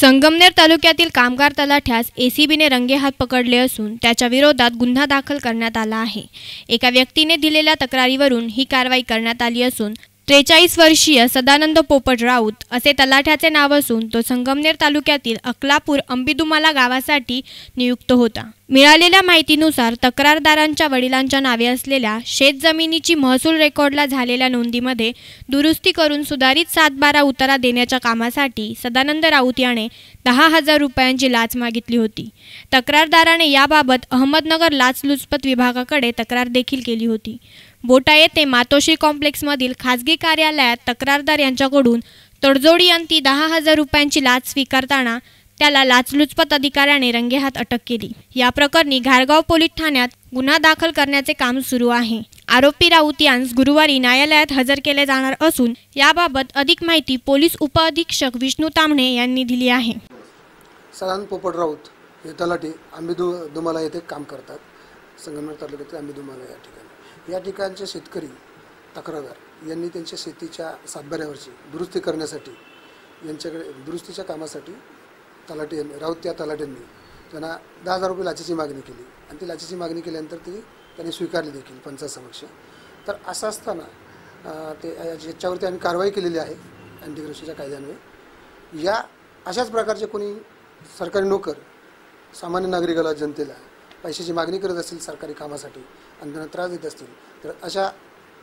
संगमनेर तालुक्यातील कामगार तलाठ्यास एसीबीने रंगेहात पकडले असून त्याच्या विरोधात गुन्हा दाखल करण्यात आला आहे. एका व्यक्तीने दिलेल्या तक्रारीवरून ही कारवाई करण्यात आली असून त्रेचाळीस वर्षीय सदानंद पोपट राऊत असे तलाठ्याचे नाव असून तो संगमनेर तालुक्यातील अकलापूर अंबिदुमाला गावासाठी नियुक्त होता. मिळालेल्या माहितीनुसार तक्रारदारांच्या वडिलांच्या नावे असलेल्या शेतजमिनीची महसूल रेकॉर्डला झालेल्या नोंदीमध्ये दुरुस्ती करून सुधारित सातबारा उतारा देण्याच्या कामासाठी सदानंद राऊत याने दहा हजार रुपयांची लाच मागितली होती. तक्रारदाराने याबाबत अहमदनगर लाचलुचपत विभागाकडे तक्रार देखील केली होती. बोटा येथे मातोश्री कॉम्प्लेक्समधील खाजगी कार्यालयात तक्रारदार यांच्याकडून तडजोडी अंती दहा हजार रुपयांची लाच स्वीकारताना त्याला लाचलुचपत अधिकाऱ्याने रंगेहात अटक केली. या प्रकरणी घारगाव पोलीस ठाण्यात गुन्हा दाखल करण्याचे काम सुरू आहे. आरोपी राऊत यांस गुरुवारी न्यायालयात हजर केले जाणार असून याबाबत अधिक माहिती पोलीस उपअधीक्षक विष्णू तांबणे यांनी दिली आहे. सदान पोपट राऊत हे तलाठी आंबेदु दुमाला येथे काम करतात. संगमनेर तालुक्यातील आंबेदुमाला या ठिकाणी. या ठिकाणचे शेतकरी तक्रारदार यांनी त्यांच्या शेतीच्या सातबाऱ्यावरची दुरुस्ती करण्यासाठी यांच्याकडे दुरुस्तीच्या कामासाठी तलाठी यांनी राऊत त्या तलाट्यांनी त्यांना दहा हजार रुपये लाचेची मागणी केली. आणि ती लाचेची मागणी केल्यानंतर ती त्यांनी स्वीकारली देखील पंचायत तर असं असताना ते याच्यावरती आम्ही कारवाई केलेली आहे अँटीग्रेशनच्या कायद्यान्वये. या अशाच प्रकारचे कोणी सरकारी नोकर सामान्य नागरिकाला जनतेला पैशाची मागणी करत असतील सरकारी कामासाठी आणि त्यांना त्रास देत असतील तर अशा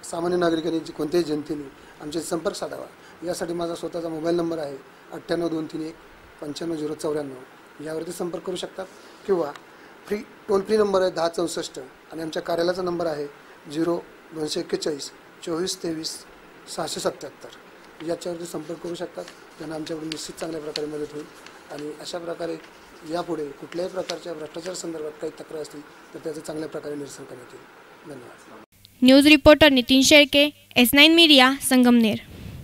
सामान्य नागरिकांनी जी कोणत्याही जनतेने आमचे संपर्क साधावा. यासाठी माझा स्वतःचा मोबाईल नंबर आहे अठ्ठ्याण्णव दोन तीन एक पंच्याण्णव झिरो चौऱ्याण्णव यावरती संपर्क करू शकतात. किंवा फ्री टोल फ्री नंबर आहे दहा चौसष्ट आणि आमच्या कार्यालयाचा नंबर आहे झिरो दोनशे एक्केचाळीस चोवीस तेवीस सहाशे सत्याहत्तर. याच्यावरती संपर्क करू शकतात. त्यांना आमच्याकडून निश्चित चांगल्या प्रकारे मदत होईल. आणि अशा प्रकारे यापुढे कुठल्याही प्रकारच्या भ्रष्टाचार संदर्भात काही तक्रार असतील तर त्याचं चांगल्या प्रकारे निरसन करण्यात येईल. धन्यवाद. News reporter Nitin Shelke S nine media Sangamner.